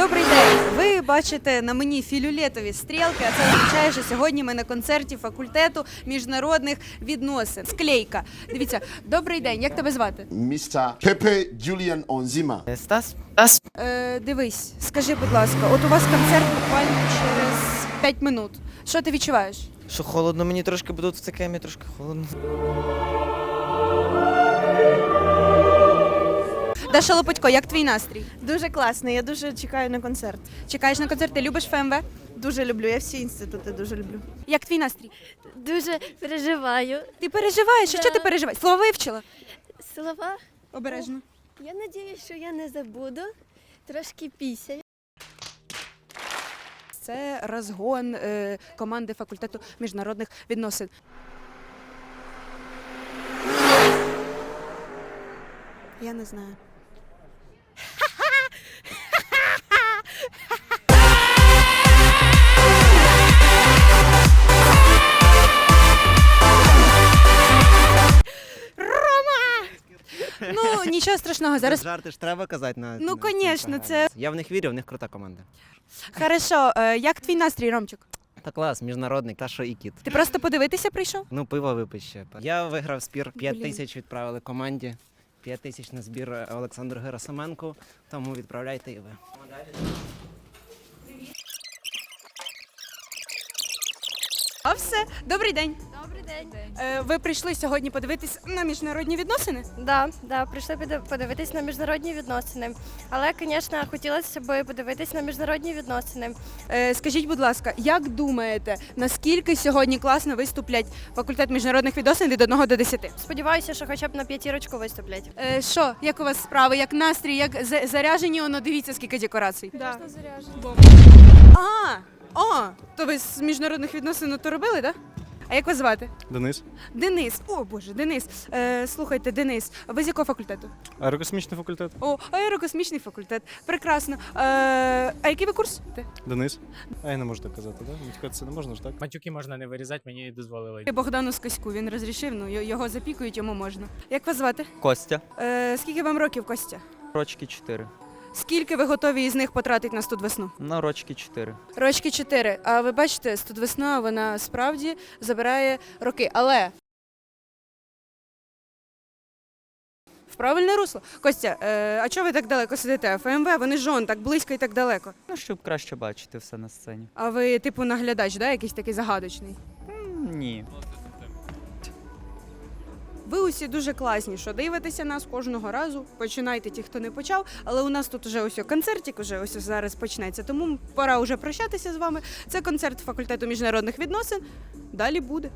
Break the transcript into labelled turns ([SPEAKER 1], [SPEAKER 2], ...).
[SPEAKER 1] Добрий день. Ви бачите на мені філюлетові стрілки, а це означає, що сьогодні ми на концерті факультету міжнародних відносин. Склейка. Дивіться, добрий день. Як тебе звати?
[SPEAKER 2] Mr. Pepe Julian Onzima.
[SPEAKER 3] Е, Стас? Стас?
[SPEAKER 1] Е, дивись, скажи, будь ласка, от у вас концерт буквально через 5 минут. Що ти відчуваєш?
[SPEAKER 3] Що холодно, мені трошки буде в таке, мені трошки холодно.
[SPEAKER 1] Даша Лопатько, як твій настрій?
[SPEAKER 4] Дуже класно, я дуже чекаю на концерт.
[SPEAKER 1] Чекаєш на концерт? Ти любиш ФМВ?
[SPEAKER 4] Дуже люблю, я всі інститути дуже люблю.
[SPEAKER 1] Як твій настрій?
[SPEAKER 5] Дуже переживаю.
[SPEAKER 1] Ти переживаєш? Що ти переживаєш? Слова вивчила?
[SPEAKER 5] Слова.
[SPEAKER 1] Обережно.
[SPEAKER 5] Я надіюсь, що я не забуду. Трошки пісяю.
[SPEAKER 1] Це розгон е, команди факультету міжнародних відносин. Я не знаю. Нічого страшного, зараз.
[SPEAKER 3] Жарти ж треба казати на.
[SPEAKER 1] Ну,
[SPEAKER 3] на цій програмі.
[SPEAKER 1] це-
[SPEAKER 3] Я в них вірю, в них крута команда.
[SPEAKER 1] Хорошо, е, як твій настрій, Ромчик?
[SPEAKER 3] Та клас, міжнародний, та що і кіт.
[SPEAKER 1] Ти просто подивитися прийшов?
[SPEAKER 3] Ну, пиво випить ще. Я виграв спір, 5
[SPEAKER 1] Блін.
[SPEAKER 3] тисяч відправили команді. 5 тисяч на збір е, Олександру Герасименку, тому відправляйте і ви.
[SPEAKER 1] А все, добрий день.
[SPEAKER 5] День.
[SPEAKER 1] Е, ви прийшли сьогодні подивитись на міжнародні відносини?
[SPEAKER 5] Да, да, прийшли піде- подивитись на міжнародні відносини. Але, звісно, хотілося б подивитись на міжнародні відносини.
[SPEAKER 1] Е, скажіть, будь ласка, як думаєте, наскільки сьогодні класно виступлять факультет міжнародних відносин від 1 до 10?
[SPEAKER 5] Сподіваюся, що хоча б на п'ятірочку виступлять.
[SPEAKER 1] Е, що, як у вас справи, як настрій, як за- заряжені, воно дивіться, скільки декорацій.
[SPEAKER 5] Да.
[SPEAKER 1] А, о, то ви з міжнародних відносин то робили, так? Да? А як вас звати?
[SPEAKER 6] Денис,
[SPEAKER 1] Денис. О Боже, Денис. Е, слухайте, Денис, ви з якого факультету?
[SPEAKER 6] аерокосмічний факультет.
[SPEAKER 1] О, аерокосмічний факультет. Прекрасно. Е, а який ви курс? Ти?
[SPEAKER 6] Денис. А я не можу так казати, так? Да? Це не можна ж так?
[SPEAKER 7] Матюки можна не вирізати, мені дозволили.
[SPEAKER 1] Богдану Скаську, він розрішив, ну й- його запікують, йому можна. Як вас звати?
[SPEAKER 8] Костя,
[SPEAKER 1] Е, скільки вам років, Костя?
[SPEAKER 8] рочки 4.
[SPEAKER 1] Скільки ви готові із них потратити на студвесну?
[SPEAKER 8] На рочки 4.
[SPEAKER 1] Рочки 4. А ви бачите, студвесна вона справді забирає роки. Але в правильне русло. Костя, е, а чого ви так далеко сидите? ФМВ, вони ж он так близько і так далеко.
[SPEAKER 8] Ну, щоб краще бачити все на сцені.
[SPEAKER 1] А ви, типу, наглядач, да? якийсь такий загадочний?
[SPEAKER 8] М, Ні.
[SPEAKER 1] Ви усі дуже класні, що дивитеся нас кожного разу. Починайте ті, хто не почав. Але у нас тут вже ось концертик, уже ось зараз почнеться. Тому пора вже прощатися з вами. Це концерт факультету міжнародних відносин. Далі буде.